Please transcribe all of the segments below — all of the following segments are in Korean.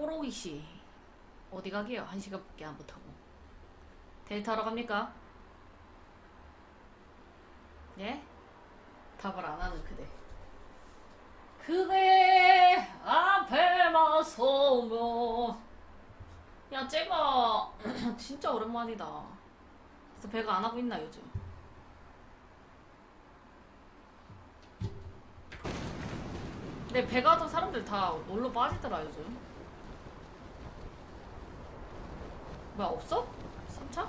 뽀로기 씨 어디 가게요? 한 시간밖에 안 못하고 데이트하러 갑니까? 예? 답을 안 하는 그대. 그대 앞에만 서면 야 쟤가 진짜 오랜만이다. 그래서 배가 안 하고 있나 요즘? 근데 배가 하던 사람들 다 놀러 빠지더라 요즘. 뭐야 없어? 3차?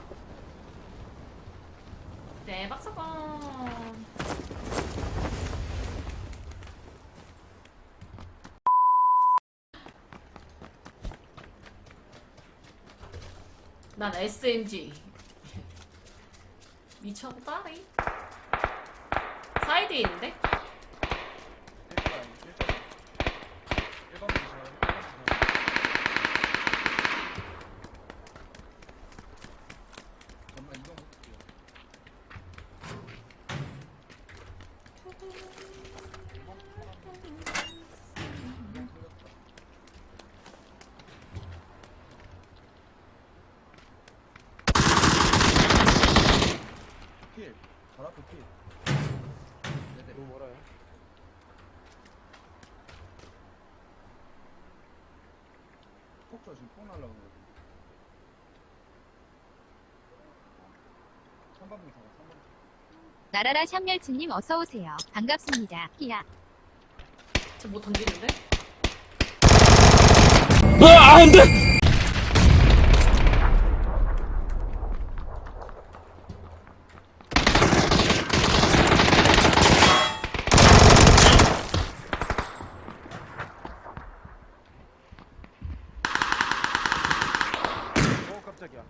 대박 사건. 난 SMG. 미쳤다리. 사이드에 있는데? 필, 바로 앞에 필. 네네. 뭐 뭐라요? 폭조 지금 폭 날라오는 거. 3번 빙 잡아, 3번. 나라라 샴멸치님 어서오세요. 반갑습니다. 히야. 쟤뭐 던지는데? 어 깜짝이야.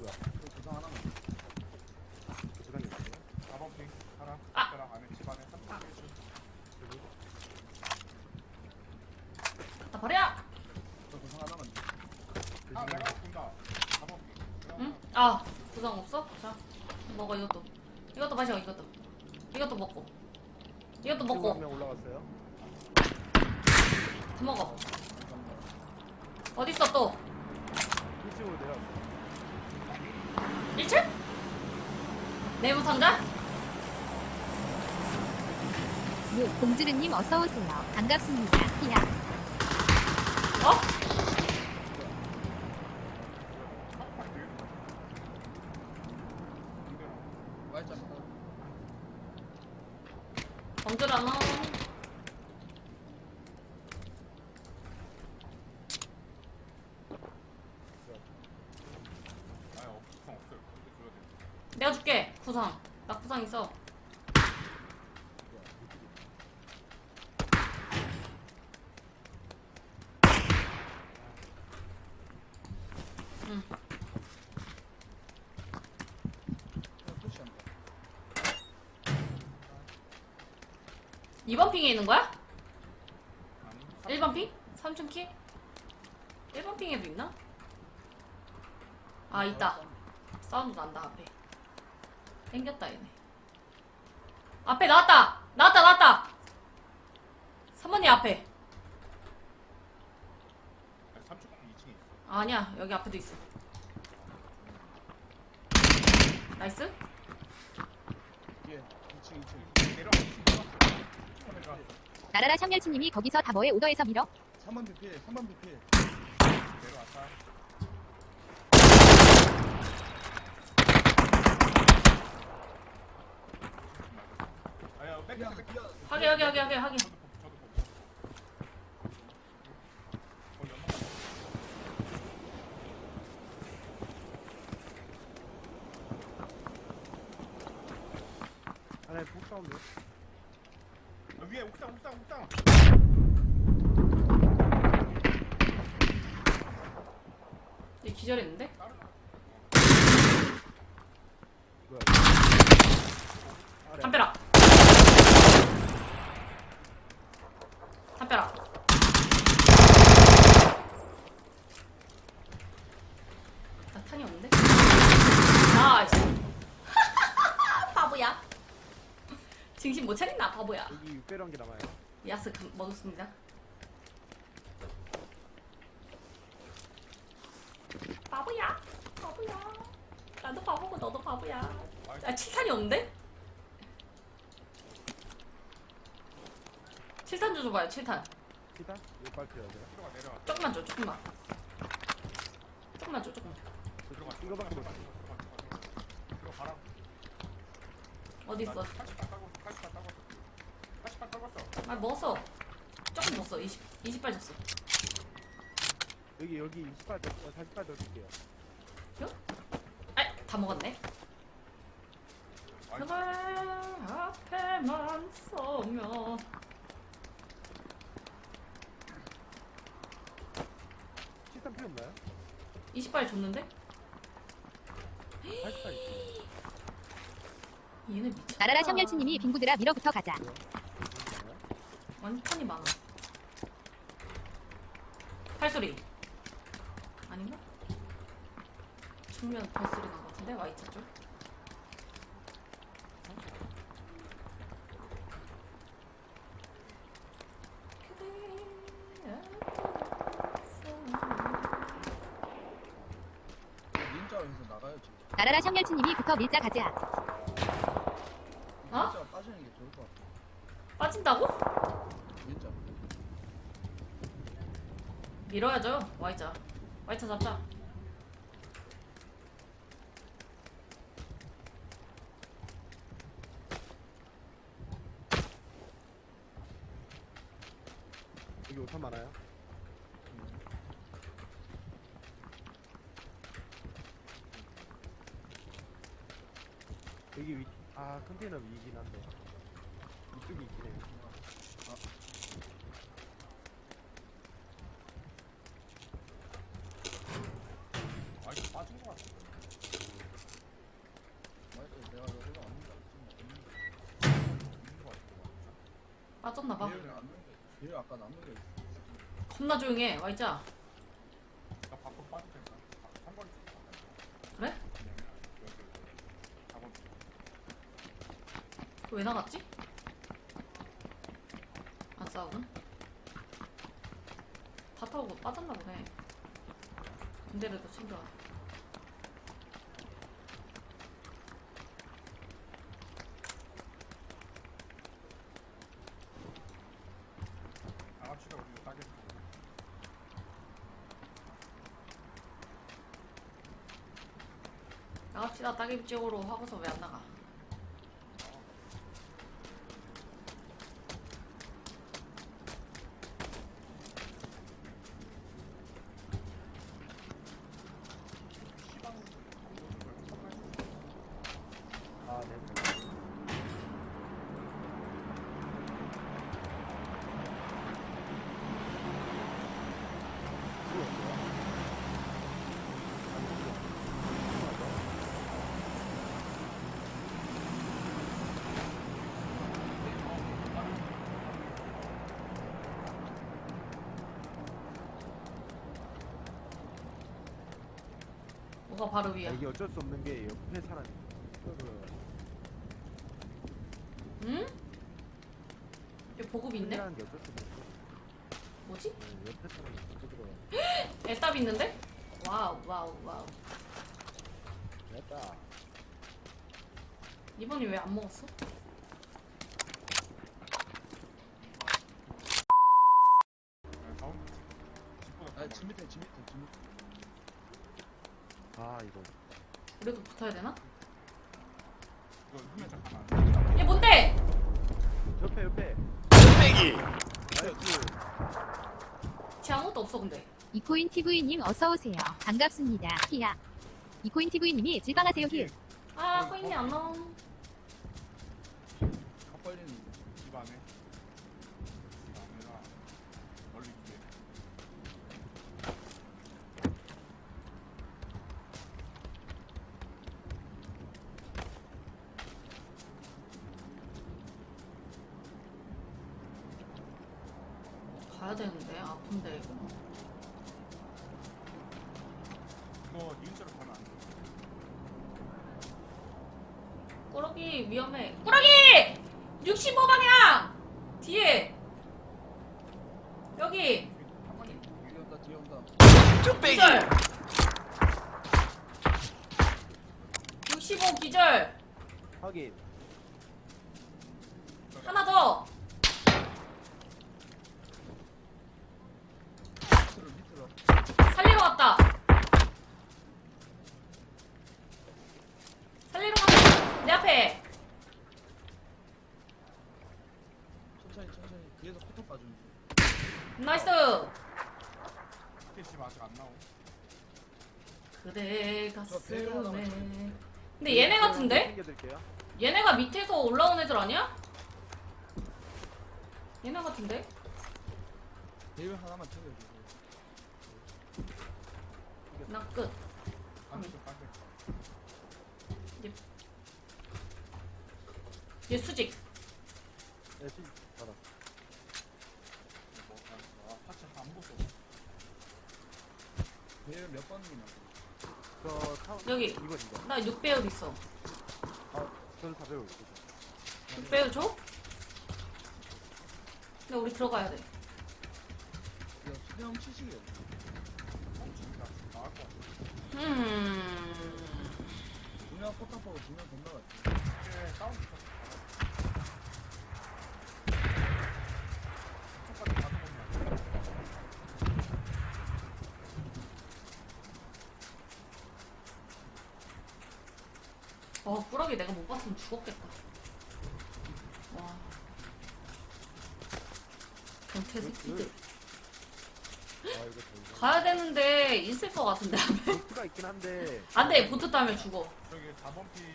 그 구상 하나만. 부상이 있어요? 4번 핑 하나 아. 그랑 안에 집안에 3번 핑 그리고 나 버려! 저 구상 하나만. 아 내가 본다 4번 핑 응? 아, 부상 없어? 자, 먹어 이것도. 이것도 마셔, 이것도. 이것도 먹고. 이것도 먹고. 한명 올라갔어요. 다 먹어. 어딨어 또? 1층으로 내려왔어요. 1층? 내부 상자? 유 공주르님 어서오세요. 반갑습니다. 히야. 어? 줘야 돼 내가 줄게. 구상. 나 구상 있어. 응. 그냥 푸시한다. 2번 핑에 있는 거야? 아니 1번 핑? 3층 키? 1번 핑에도 있나? 아, 있다. 사운드 난다, 앞에. 땡겼다, 얘네. 앞에 나왔다! 나왔다, 나왔다! 3번이 앞에. 아니 3층 2층에 있어 아니야, 여기 앞에도 있어. 나이스? 예, 2층, 2층. 내려와 2층 내려왔어 내려와 나라라 샴멸치님이 거기서 다 뭐에 오더해서 밀어? 3번 빙 필, 3번 빙 필. 내려왔다 아야 뺏겨 뺏겨 뺏겨 하게, 하게, 하게, 하게, 하게. 저도 보고 저도 보고 어 연막 안에 폭 사운드. 아, 위에 옥상 옥상 옥상 얘 기절했는데? 다른 뭐야? 아래. 담벼락. 담벼락. 나 탄이 없는데? 나이스. 바보야. 정신 못 차린다 바보야. 6배로 한개 남아요. 야스 감- 먹었습니다. 바보야, 바보야. 나도 바보고 너도 바보야. 아 칠탄이 없는데? 칠탄 좀 줘봐요 칠탄. 기타? 이거 빨리 필요하요 들어가 내려와. 조금만 줘 조금만. 조금만 줘 조금. 들어가. 이거밖에 못 들어가라. 어디 있어? 80발 따고 80발 따고 80발 따고 아 먹었어. 조금 먹었어. 20 20발 줬어. 여기 여기 20발 더, 어, 40발 더 줄게요. 아다 먹었네. 그걸 앞에만 서면 실탄 필요 없나요? 20발 줬는데? 40발 있어요. 얘네 미쳤다. 나라라 샴멸치님이 빙구들아 밀어부터 가자. 완전히 많아. 팔소리. 아닌가? 정면 발소리 난것 같은데 와이차 쪽. 닌자 여기서 나가야지. 나라라 샴멸치님이 부터 밀자 가자. 어? 빠지는 게 좋을 것 같아. 빠진다고? 닌자. 밀어야죠 와이차. 와이차 잡자. 여기 5탄 많아요. 여기 위, 아 컨테이너 위이긴 한데 이쪽이 있긴 해요. 아 이거 빠진 거 같아. 맞아, 내가 여기가 없는 거 있는 거 같아. 빠졌나봐. 뒤에 아까 남는 게 있어. 겁나 조용해 와이차. 나 밖으로 빠질 테니까. 한 번에. 그래? 작업. 왜 나갔지? 안 싸우군? 다 타고 빠졌나 보네. 군대라도 챙겨와. 나갑시다 우리 따게. 나갑시다 따개비 쪽으로 하고서 왜 안 나가? 아 네. 필요 없어요? 아니, 필요 없어요. 뭐가 바로 아, 위야? 이게 어쩔 수 없는 게 옆에 사람이 그 응? 여기 보급 있네? 흔들하는 게 어쩔 수 없는 게 뭐지? 네, 옆에 사람이 들어가 애답 있는데? 와우 와우 와우 됐다 이번이 왜 안 먹었어? 아니, 집 밑에, 집 밑에, 집 밑에. 아 이거 우리도 붙어야 되나? 이거 후면 잠깐만. 얘 뭔데? 옆에 옆에 나이스 쟤 아무것도 없어 근데 이코인 TV님 어서 오세요. 반갑습니다. 히야. 이코인 TV님이 질방하세요 힐. 아 코인이 안 나옴 각 벌리는 거. 집 안에. 집 안에가 멀리 뒤에. 가야 되는데 아픈데 이거 이거 니은자로 가면 안 돼. 꾸러기 위험해 꾸러기! 60 확인. 하나 더. 살리러 왔다. 살리러 왔다. 내 앞에. 천천히 천천히 뒤에서 포탑 봐주면 돼 나이스. 아직 안 나오. 그대 가슴에. 근데 얘네 같은데? 챙겨드릴게요. 얘네가 밑에서 올라온 애들 아니야? 얘네 같은데? 배율 하나만 챙겨주세요 나 끝. 반대. 얘 수직. 네, 지 받아. 뭐 아, 파츠 안 보소. 배율 몇 번이나 저. 여기. 이건 이거. 나 6배율 있어. 아, 저는 400원 있어. 6배율 줘? 근데 우리 들어가야 돼. 수령 치시게요 뻥치기가 나을 것 같아. 음. 두명 포탑 보고 두명 건너갔지 이게 다운 시켰어. 첫까지 가져보면 어, 꾸러기 내가 못 봤으면 죽었겠다. 와. 경태 새끼들. 아. 가야 되는데 있을 것 같은데. 보트가 있긴 한데. 안 돼, 보트 따면 죽어. 저기 4번 핀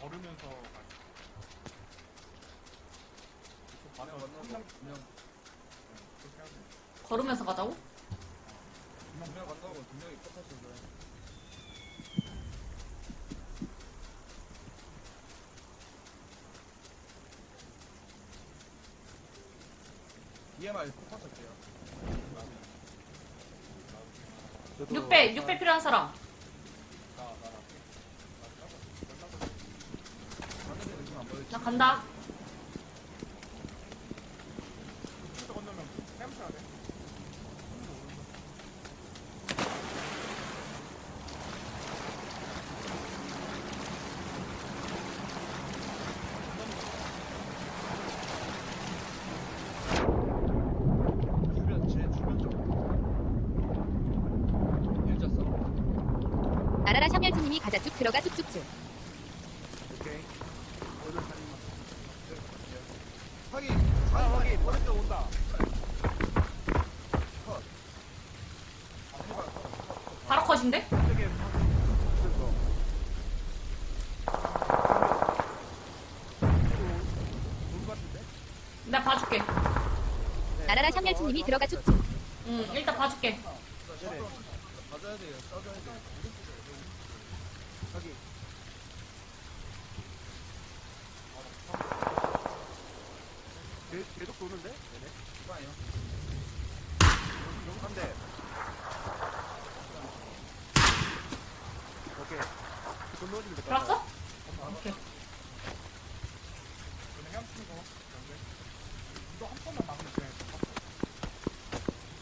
걸으면서 가. 두명 건너고 두명 그렇게 하면 돼. 걸으면서 가자고? 두명 건너고 두 명이 포탑 쏘고 EMI 저도 6배, 6배 필요한 사람. 나 간다. 진짜 건너면 헤엄쳐야 돼. 주변 제 주변 쪽 일자 써 나라라 샤멸지님이 가자 쭉 들어가 쭉쭉쭉. 오케이. 오늘 살인. 확인 아, 확인. 오른쪽 온다. 바로 컷인데? 저쪽에 방금 거. 온것 같은데? 내가 봐줄게. 네. 샤멸지님이 들어가 쭉쭉. 응, 일단 봐줄게. 맞아야 돼요 싸줘야 확인. 계- 계속 도는데? 네네. 이봐요 한 대. 오케이. 돈 넣어주면 될것. 들었어? 오케이. 이거 한 번만 막으면 돼.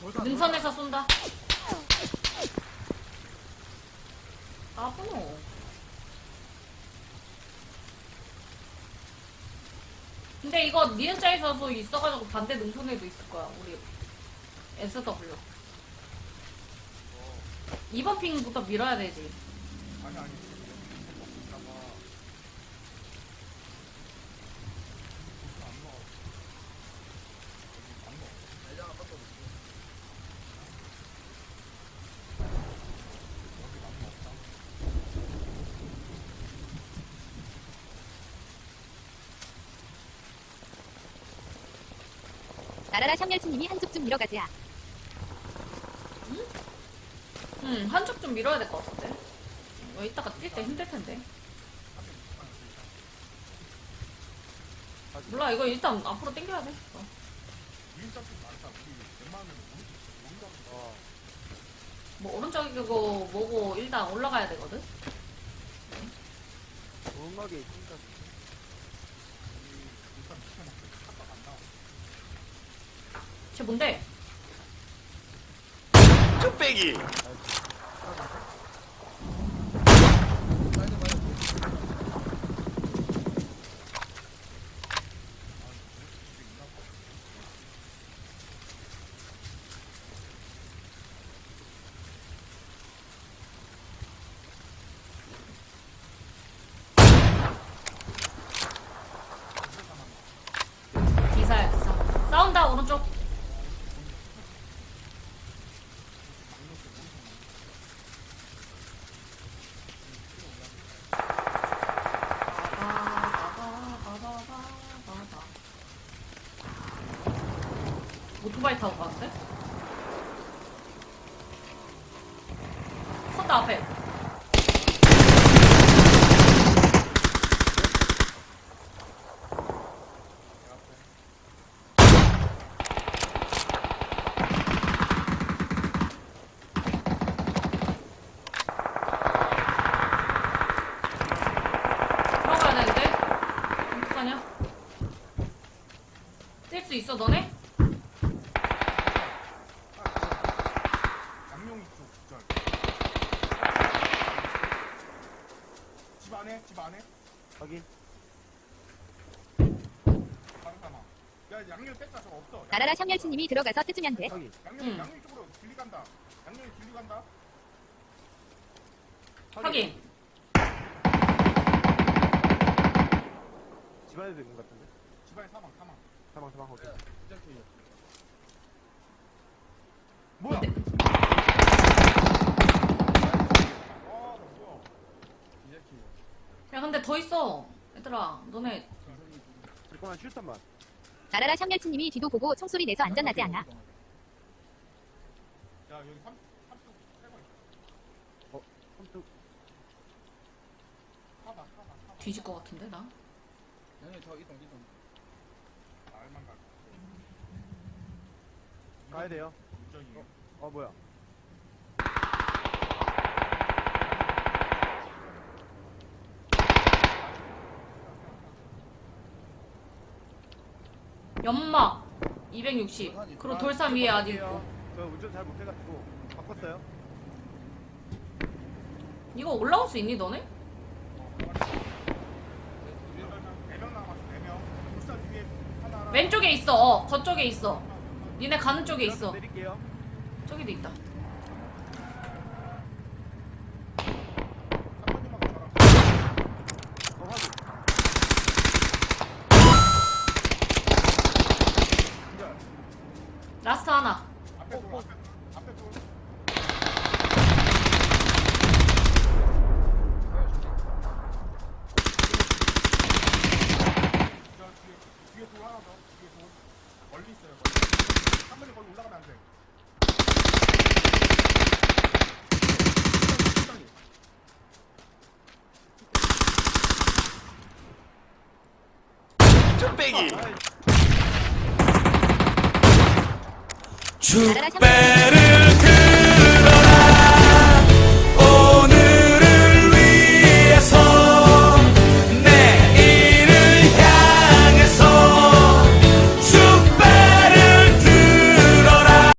능선에서 쏜다. 까부노. 근데 이거 니은자에서도 있어가지고 반대 능선에도 있을 거야, 우리. SW. 2번 핑부터 밀어야 되지. 아니, 아니. 먹다가. 안 먹어. 안 먹어. 내장 아까 또 여기 남은 없다. 나라라 샤멸지님이 한쪽 좀 밀어가자. 응, 한쪽 좀 밀어야 될 것 같은데. 어, 이따가 뛸 때 힘들 텐데. 몰라, 이거 일단 앞으로 당겨야 돼. 어. 뭐, 오른쪽이고 뭐고 일단 올라가야 되거든? 음악에 있으니까. 일단 시켜놓고 갔다 간다. 쟤 뭔데? 사이드 봐요 나온다 오른쪽 오토바이 타고 가는데? 섰다 앞에 들어가야 되는데? 어떡하냐? 뛸 수 있어 너네? 양용이 쪽 절. 집 안에 집 안에 확인. 다른 사람. 야 양용 뺐다 저거 없어. 나라라 샴열치님이 들어가서 뜯으면 돼. 쪽으로 길리 간다. 길리 간다. 확인 집안에도 있는 것 같은데. 집안에 사망 사망. 사망 사망. 뭐야? 네. 와, 나 뭐야? 야 근데 더 있어 얘들아 너네 잠깐만 슈터만. 나라라 샴열치님이 뒤도 보고 총소리 내서 안전하지 않아. 야 여기 삼 삼뚝 세번 있어. 컴퓨터 사봐 사봐 사봐. 뒤질 것 같은데 나? 양이 더 이동 이동. 알만 가. 가야 돼요. 저기. 어 뭐야? 연막 260 그리고 돌산 위에 아직 있고 저 운전 잘 못해가지고 바꿨어요. 이거 올라올 수 있니 너네? 네명 남았어 네 명. 울산 위에 하나랑. 왼쪽에 있어 어 거쪽에 있어 니네 가는 쪽에 있어 내릴게요. 저기도 있다 한 번만 가라. 어 확인. 기절. 라스트 하나 앞에 돌 앞에 앞에 돌. 저 뒤에 뒤에 돌 하나 더. 뒤에 돌. 멀리 있어요. 멀리. 한 번에 거기 올라가면 안 돼. 쭈빼기 아이, 축배를